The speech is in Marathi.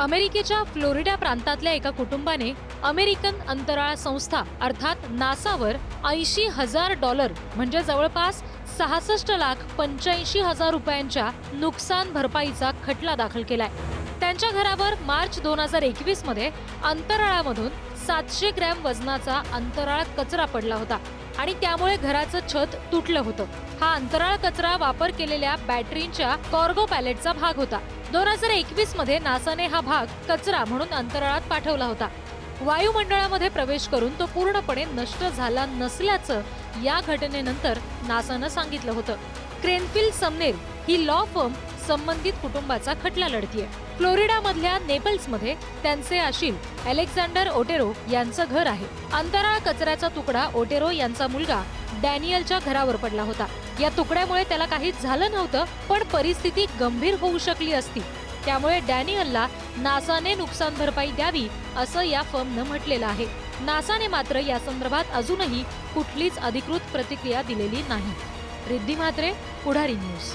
अमेरिकेच्या फ्लोरिडा प्रांतातल्या एका कुटुंबाने अमेरिकन अंतराळ संस्था अर्थात नासावर ऐंशी हजार डॉलर म्हणजे जवळपास सहासष्ट लाख पंच्याऐंशी हजार रुपयांच्या नुकसान भरपाईचा खटला दाखल केलाय. त्यांच्या घरावर मार्च दोन हजार एकवीसमध्ये अंतराळामधून सातशे ग्रॅम वजनाचा अंतराळ कचरा पडला होता आणि त्यामुळे घराचं छत तुटलं होतं. हा अंतराळ कचरा वापर केलेल्या बॅटरींच्या कॉर्गो पॅलेटचा भाग होता. दोन हजार एकवीसमध्ये नासाने हा भाग कचरा म्हणून अंतराळात पाठवला होता. वायुमंडळामध्ये प्रवेश करून तो पूर्णपणे नष्ट झाला नसल्याचं या घटनेनंतर नासानं सांगितलं होतं. क्रेनफिल समनेर ही लॉ फर्म संबंधित कुटुंबाचा खटला लढतीये. फ्लोरिडा मधल्या नेपल्समध्ये त्यांचे आशील अलेक्झांडर ओटेरो यांचं घर आहे. अंतराळ कचऱ्याचा तुकडा ओटेरो यांचा मुलगा डॅनियलच्या घरावर पडला होता. या तुकड्यामुळे त्याला काहीच झालं नव्हतं पण परिस्थिती गंभीर होऊ शकली असती. त्यामुळे डॅनियलला नासाने नुकसान भरपाई द्यावी असं या फर्मनं म्हटलेलं आहे. नासाने मात्र या संदर्भात अजूनही कुठलीच अधिकृत प्रतिक्रिया दिलेली नाही. रिद्धी म्हात्रे पुढारी न्यूज.